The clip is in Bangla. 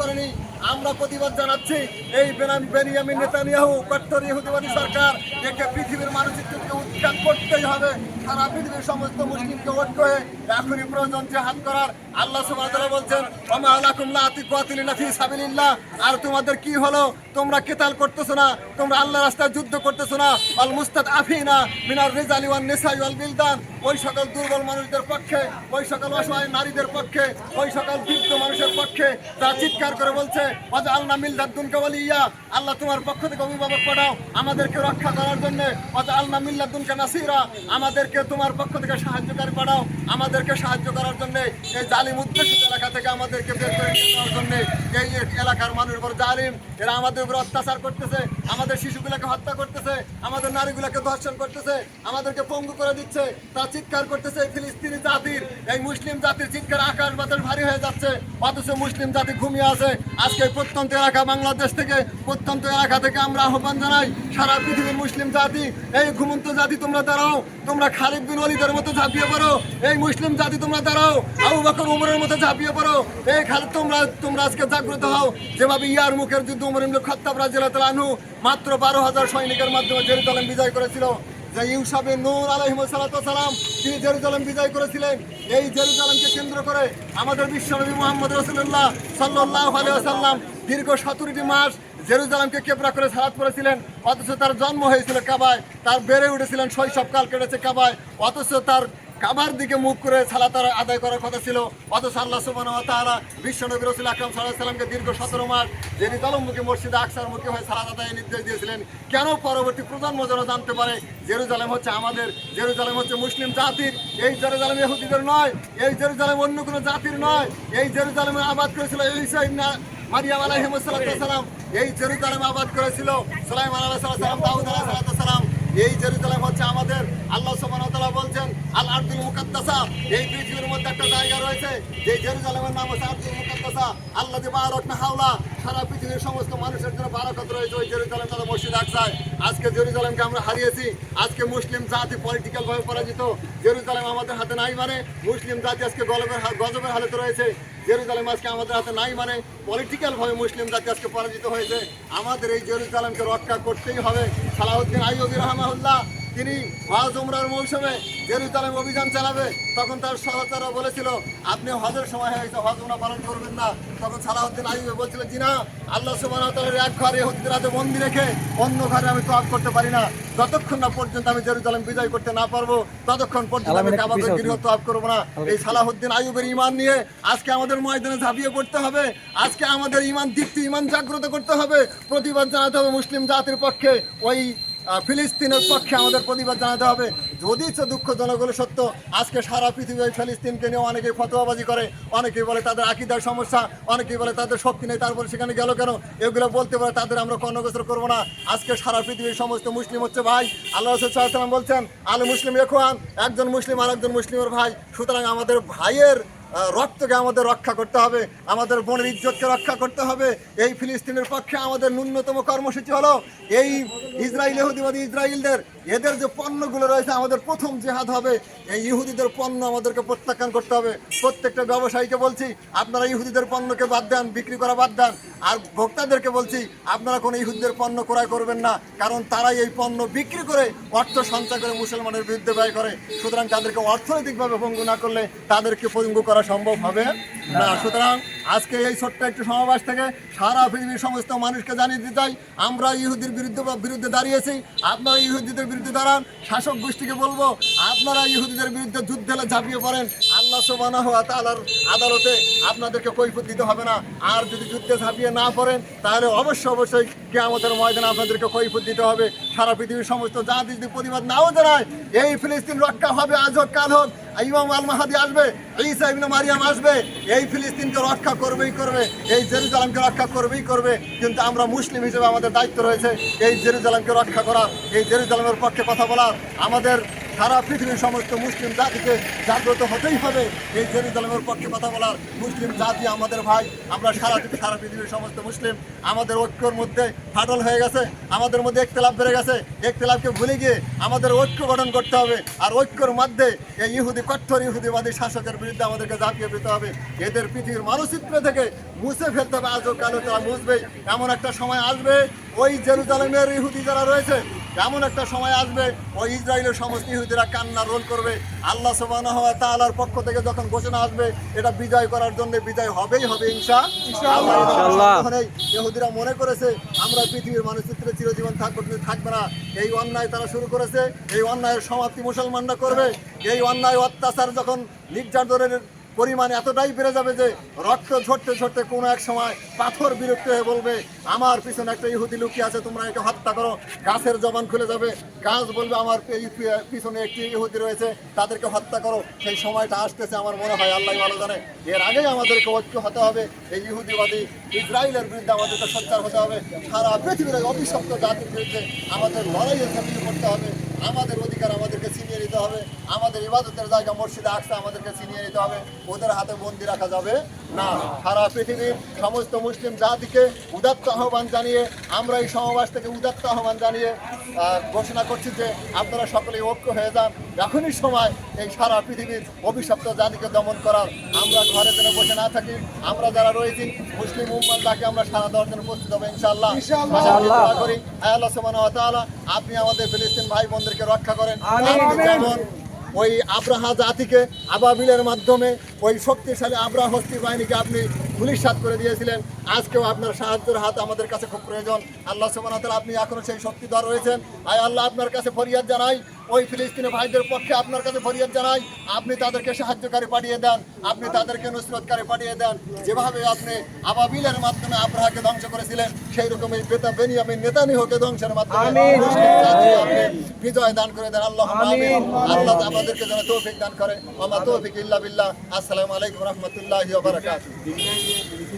করেনি। আমরা প্রতিবাদ জানাচ্ছি এই বেনাম বেনিয়ামিন নেতানিয়াহু কট্টর ইহুদিবাদী সরকার, একে পৃথিবীর মানচিত্রকে উৎখাত করতেই হবে। সারা পৃথিবীর সমস্ত মুসলিমকে ঐক্য হয়ে এখনই প্রয়োজন জেহাদ করার আল্লাহ সুবহানাহু আলাকুম লা সাবিলিল্লাহ। আর তোমাদের কি হলো? তোমরা কেতাল করতেছো না, তোমরা রাস্তায় যুদ্ধ করতেছো না। আল মিনার রিজালি ওয়ান ওয়াল বিলদান। ওই সকল দুর্বল মানুষদের পক্ষে, ওই সকল অসহায় নারীদের পক্ষে, ওই সকল বৃদ্ধ মানুষের পক্ষে তারা চিৎকার করে বলছে অজ আল্লাহ মিল্লাদুনকে বলি আল্লাহ তোমার পক্ষ থেকে অভিভাবক পাঠাও, আমাদেরকে রক্ষা করার জন্য। অজ আল্লাহ মিল্লাদুনকে নাসিরা, আমাদেরকে তোমার পক্ষ থেকে সাহায্যকারী পাঠাও, আমাদেরকে সাহায্য করার জন্য। এই জালিম উদ্দেশিত এলাকা থেকে আমাদেরকে বের করে নিয়ে যাওয়ার জন্য এই এলাকার মানুষের উপর জালিম, এরা আমাদের উপর অত্যাচার করতেছে, আমাদের শিশুগুলোকে হত্যা করতেছে, আমাদের নারীগুলোকে ধর্ষণ করতেছে, আমাদেরকে পঙ্গু করে দিচ্ছে, তা চিৎকার করতেছে এই ফিলিস্তিনি জাতির, এই মুসলিম জাতির চিৎকার আকাশ বাতাস ভারী হয়ে যাচ্ছে, অথচ মুসলিম জাতি ঘুমিয়ে আছে। আজকে প্রত্যন্ত এলাকা বাংলাদেশ থেকে, প্রত্যন্ত এলাকা থেকে আমরা আহ্বান জানাই, সারা পৃথিবীর মুসলিম জাতি, এই ঘুমন্ত জাতি তোমরা দাঁড়াও, তোমরা খালিদ বিন ওয়ালিদের মতো ঝাঁপিয়ে পড়ো, এই মুসলিম জাতি তোমরা দাঁড়াও, আবু বকর উমরের মতো ঝাঁপিয়ে পড়ো। এই খালি তোমরা তোমরা আজকে জাগ্রত হও। যেভাবে ইয়ার মুখের যুদ্ধ উমর ইবনে খাত্তাব আনহু মাত্র বারো হাজার সৈনিকের মাধ্যমে জেরুজালেম বিজয় করেছিল। যে ইউসাবে নূর আলহিমসালাম তিনি জেরুজালেম বিজয় করেছিলেন। এই জেরুজালেমকে কেন্দ্র করে আমাদের বিশ্বনবী মোহাম্মদ রসুল্লাহ সাল্লাহ আলিয়াল্লাম দীর্ঘ সতেরোটি মাস জেরুজালামকে কেবরা করে সালাত করেছিলেন অথচ তার জন্ম হয়েছিল কাবায়, তার বেড়ে উঠেছিলেন শৈশবকাল কেটেছে কাবায়, অথচ তার কাবার দিকে মুখ করে সালাত আর আদায় করার কথা ছিল। অথচ আল্লাহ সুবান তারা বিশ্ব নবী রসুল আকরম সাল্লাহ সাল্লামকে দীর্ঘ সতেরো মাস যিনি দলমুখী মসজিদে আকসার মুখী হয়ে সালাত আদায় নির্দেশ দিয়েছিলেন। কেন পরবর্তী প্রজন্ম যেন জানতে পারে, জেরুজালেম হচ্ছে আমাদের, জেরুজালেম হচ্ছে মুসলিম জাতির। এই জেরুজালেম ইহুদিদের নয়, এই জেরুজালেম অন্য কোনো জাতির নয়। এই জেরুজালেমে আবাদ করেছিল ঈসা ইবনে মারিয়াম আলাইহিমসালাম এই জেরুজালেম আবাদ করেছিল সালাইম আলাইহিসসালাম দাউদ আলাইহিসসালাম এই জেরুজালেম হচ্ছে আমাদের, আল্লাহ সুবহানাহু বলছেন, আল আরদুল মুকাদ্দাসা। এই পৃথিবীর মধ্যে একটা জায়গা রয়েছে, যে জেরুজালেমের নাম হচ্ছে আরদুল মুকাদ্দাসা। আল্লাহ যে বারাকনা হাওলা সারা পৃথিবীর সমস্ত মানুষের জন্য বারাকত রয়েছে ওই জেরুজালেম তারা মসজিদ আকসায়। আজকে জেরুজালেমকে আমরা হারিয়েছি। আজকে মুসলিম জাতি পলিটিক্যাল ভাবে পরাজিত। জেরুজালেম আমাদের হাতে নাই মানে মুসলিম জাতি আজকে গলবের গজবের হালতে রয়েছে। জেরুজালেম আজকে আমাদের হাতে নাই মানে পলিটিক্যাল ভাবে মুসলিম জাতি আজকে পরাজিত হয়েছে। আমাদের এই জেরুজালেমকে রক্ষা করতেই হবে। সালাউদ্দিন আইয়ুবী রহমাহুল্লাহ তিনি হজ উমরার মৌসুমে জেরুজালেম অভিযান চালাবে তখন তার সহচরা বলেছিল আপনি হজের সময় হয়েছে হজ উমরা পালন করবেন না। তখন সালাউদ্দিন আইয়ুবে বলছিল জি না আল্লাহ সুবহানাহু এক ঘরে হুদ্দিরাতে বন্দি রেখে অন্য ঘরে আমি তওয়াফ করতে পারি না। যতক্ষণ না পর্যন্ত আমি জেরুজালেম বিজয় করতে না পারব ততক্ষণ পর্যন্ত আমি কাবাকে গৃহ তওয়াফ করব না। এই সালাহুদ্দিন আইয়ুবের ইমান নিয়ে আজকে আমাদের ময়দানে ঝাঁপিয়ে পড়তে হবে। আজকে আমাদের ইমান দীপ্তি ইমান জাগ্রত করতে হবে। প্রতিবাদ জানাতে হবে মুসলিম জাতির পক্ষে। ওই ফিলিস্তিনের পক্ষে আমাদের প্রতিবাদ জানাতে হবে। যদি দুঃখজনক হলো সত্য, আজকে সারা পৃথিবী ফিলিস্তিনকে নিয়ে অনেকেই ফতোয়াবাজি করে, অনেকেই বলে তাদের আকিদার সমস্যা, অনেকেই বলে তাদের শক্তি নেই, তারপরে সেখানে গেল কেন? এগুলো বলতে পারে তাদের আমরা কর্ণগোচর করব না। আজকে সারা পৃথিবীর সমস্ত মুসলিম হচ্ছে ভাই। আল্লাহ রসুলাম বলছেন, আলে মুসলিম এখোয়ান একজন মুসলিম আর একজন মুসলিমের ভাই। সুতরাং আমাদের ভাইয়ের রক্তকে আমাদের রক্ষা করতে হবে, আমাদের বোনের ইজ্জতকে রক্ষা করতে হবে। এই ফিলিস্তিনের পক্ষে আমাদের ন্যূনতম কর্মসূচি হলো এই ইসরায়েল ইহুদিবাদী ইসরায়েলদের, এদের যে পণ্যগুলো রয়েছে, আমাদের প্রথম জেহাদ হবে। এই ইহুদিদের পণ্য আমাদেরকে প্রত্যাখ্যান করতে হবে। প্রত্যেকটা ব্যবসায়ীকে বলছি, আপনারা ইহুদিদের পণ্যকে বাদ দেন, বিক্রি করা বাদ দেন। আর ভোক্তাদেরকে বলছি, আপনারা কোনো ইহুদিদের পণ্য ক্রয় করবেন না, কারণ তারাই এই পণ্য বিক্রি করে অর্থ সঞ্চয় করে মুসলমানের বিরুদ্ধে ব্যয় করে। সুতরাং তাদেরকে অর্থনৈতিকভাবে পঙ্গু না করলে তাদেরকে পঙ্গু করা সম্ভব হবে। না সুতরাং আজকে এই ছোট্ট একটি সমাবেশ থেকে সারা পৃথিবীর সমস্ত মানুষকে জানিয়ে দিতে চাই, আমরা ইহুদির বিরুদ্ধে বিরুদ্ধে দাঁড়িয়েছি। আপনারা ইহুদিদের বিরুদ্ধে দাঁড়ান, শাসক গোষ্ঠীকে বলব, আপনারা ইহুদিদের বিরুদ্ধে যুদ্ধে ঝাঁপিয়ে পড়েন। আল্লাহ সোবানা হওয়া তালার আদালতে আপনাদেরকে কৈফত দিতে হবে না। আর যদি যুদ্ধে ঝাঁপিয়ে না পড়েন, তাহলে অবশ্যই অবশ্যই কে আমাদের ময়দানে আপনাদেরকে কৈফত দিতে হবে। সারা পৃথিবীর সমস্ত জাতি যদি প্রতিবাদ নাও জানায়, এই ফিলিস্তিন রক্ষা হবে, আজ হোক কাল হোক। ইমাম আল মাহাদি আসবে, ঈসা ইবনে মারিয়াম আসবে, এই ফিলিস্তিনকে রক্ষা করবেই করবে, এই জেরুজালামকে রক্ষা করবেই করবে, কিন্তু আমরা মুসলিম হিসেবে আমাদের দায়িত্ব রয়েছে এই জেরুজালামকে রক্ষা করা, এই জেরুজালামের পক্ষে কথা বলা, আমাদের সারা পৃথিবীর সমস্ত মুসলিম জাতিকে জাগ্রত হতেই হবে। এই জেরুজালেমের পক্ষে কথা বলার মুসলিম জাতি আমাদের ভাই। আমরা সারা সারা পৃথিবীর সমস্ত মুসলিম আমাদের ঐক্যর মধ্যে ফাটল হয়ে গেছে, আমাদের মধ্যে একতলাপ বেড়ে গেছে। একতলাপকে ভুলে গিয়ে আমাদের ঐক্য গঠন করতে হবে আর ঐক্যর মধ্যে এই ইহুদি কট্টর ইহুদিবাদী শাসকের বিরুদ্ধে আমাদেরকে ঝাঁপিয়ে পেতে হবে। এদের পৃথিবীর মানচিত্র থেকে মুছে ফেলতে হবে। আজও কালো তারা বুঝবে এমন একটা সময় আসবে ওই জেরুজালেমের ইহুদি যারা রয়েছে এমন একটা সময় আসবে ওই ইসরায়েলের সমস্ত ইহুদিরা কান্না রোল করবে। আল্লাহ সুবহানাহু ওয়া তাআলার পক্ষ থেকে যখন ঘোষণা আসবে এটা বিজয় করার জন্য বিজয় হবেই হবে ইনশা। তখনই ইহুদিরা মনে করেছে আমরা পৃথিবীর মানচিত্রে চিরজীবন থাকব কিন্তু থাকবে না। এই অন্যায় তারা শুরু করেছে এই অন্যায়ের সমাপ্তি মুসলমানরা করবে। এই অন্যায় অত্যাচার যখন নির্যাতনের পরিমাণ এতটাই বেড়ে যাবে যে রক্ত ঝরতে ঝরতে কোনো এক সময় পাথর বিরক্ত হয়ে বলবে, আমার পিছনে একটা ইহুদি লুকিয়ে আছে, তোমরা একে হত্যা করো। গাছের জবান খুলে যাবে। গাছ বলবে, আমার পিছনে একটি ইহুদি রয়েছে, তাদেরকে হত্যা করো। সেই সময়টা আসতেছে, আমার মনে হয় আল্লাহ ভালো জানে। এর আগেই আমাদেরকে ঐক্য হতে হবে। এই ইহুদিবাদী ইসরায়েলের বিরুদ্ধে আমাদেরকে সোচ্চার হতে হবে। সারা পৃথিবীর অভিশপ্ত জাতির বিরুদ্ধে আমাদের ঝাঁপিয়ে পড়তে হবে। আমাদের অধিকার আমাদেরকে ছিনিয়ে নিতে হবে। আমাদের ইবাদতের জায়গা মসজিদে আসতে আমাদেরকে ছিনিয়ে নিতে হবে। ওদের হাতে বন্দি রাখা যাবে না। সারা পৃথিবীর সমস্ত মুসলিম জাতিকে উদাত্ত আহ্বান জানিয়ে আমরা এই সমাবেশ থেকে উদাত্ত আহ্বান জানিয়ে ঘোষণা করছি যে আপনারা সকলেই ঐক্য হয়ে যান। এখনই সময় এই সারা পৃথিবীর অভিশপ্ত জাতিকে দমন করার। আমরা ঘরে যেন বসে না থাকি আমরা যারা রয়েছি মুসলিম উম্মার তাকে আমরা সারা দেওয়ার জন্য প্রস্তুত হবে দোয়া করি আয় আল্লাহ সুবহানাহু আপনি আমাদের ফিলিস্তিন ভাই বোনদেরকে রক্ষা করেন। যেমন ওই আব্রাহা জাতিকে আবাবিলের মাধ্যমে ওই শক্তিশালী আব্রাহ হস্তি বাহিনীকে আপনি ধুলিসাৎ করে দিয়েছিলেন আজকেও আপনার সাহায্যের হাত আমাদের কাছে খুব প্রয়োজন। আল্লাহ ওয়া আপনি এখনও সেই শক্তিধর রয়েছেন। আয় আল্লাহ আপনার কাছে ফরিয়াদ জানাই। ওই ফিলিস্তিনি ভাইদের পক্ষে আপনার কাছে ফরিয়াদ জানাই। আপনি তাদেরকে সাহায্যকারী পাঠিয়ে দেন। আপনি তাদেরকে নুসরতকারী পাঠিয়ে দেন। যেভাবে আপনি আবাবিলের মাধ্যমে আব্রাহাকে ধ্বংস করেছিলেন সেই রকম এই বেতা বেনিয়ামিন নেতানিহকে ধ্বংসের মাধ্যমে। আপনি বিজয় দান করে দেন। আল্লাহ আল্লাহ আমাদেরকে যেন তৌফিক দান করে। আমা তৌফিক ইল্লা বিল্লাহ। আসসালামু আলাইকুম রহমতুল্লাহি বারাকাতুহু।